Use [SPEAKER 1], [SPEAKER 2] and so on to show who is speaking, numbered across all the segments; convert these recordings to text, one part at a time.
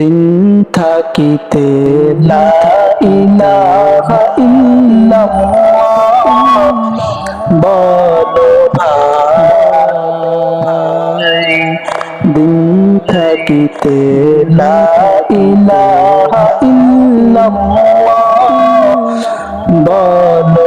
[SPEAKER 1] দিন থাকিতে ভাই দিন থাকিতে বলো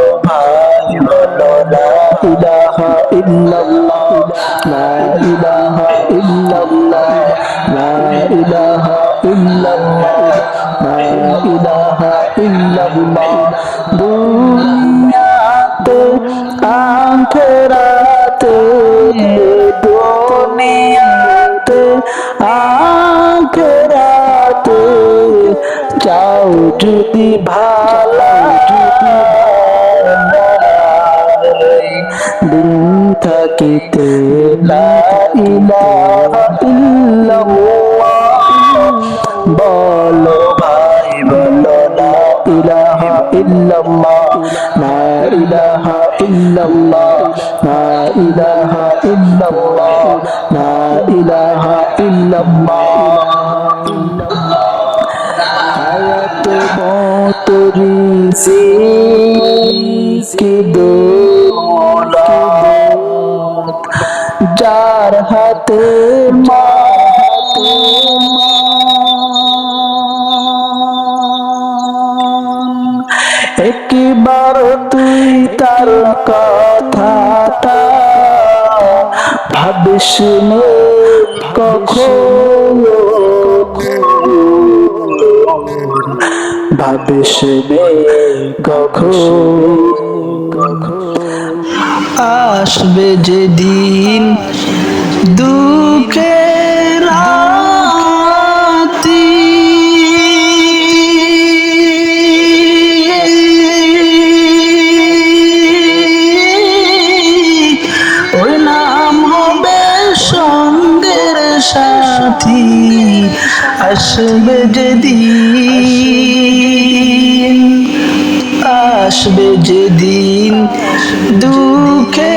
[SPEAKER 1] ইল্লাল্লাহ। দুনিয়াতে আখেরাতে দুনিয়াতে আখেরাতে চাও যদি ভালা যদি দিন থাকিতে লা ইলাহা ইল্লাল্লাহ। লা ইলাহা ইল্লাল্লাহ, লা ইলাহা ইল্লাল্লাহ, লা ইলাহা ইল্লাল্লাহ। হায়াত মত রিজিকি দৌলত, যার হাতে মার একবার তুই তার কথাটা ভাবিস কখন ভাবিস কখন। আসবে যেদিন দুঃখের সাথী আসবে যেদিন আসবে যেদিন দুঃখে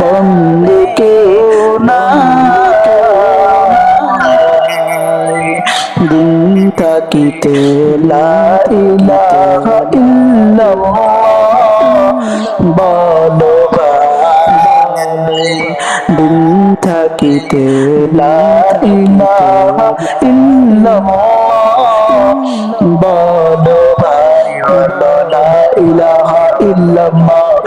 [SPEAKER 1] বন্দে কেউ না দিন থাকিতে লা ইলাহা ইল্লাল্লাহ। বলো ভাই দিন থাকিতে লা ইলাহা ইল্লাল্লাহ।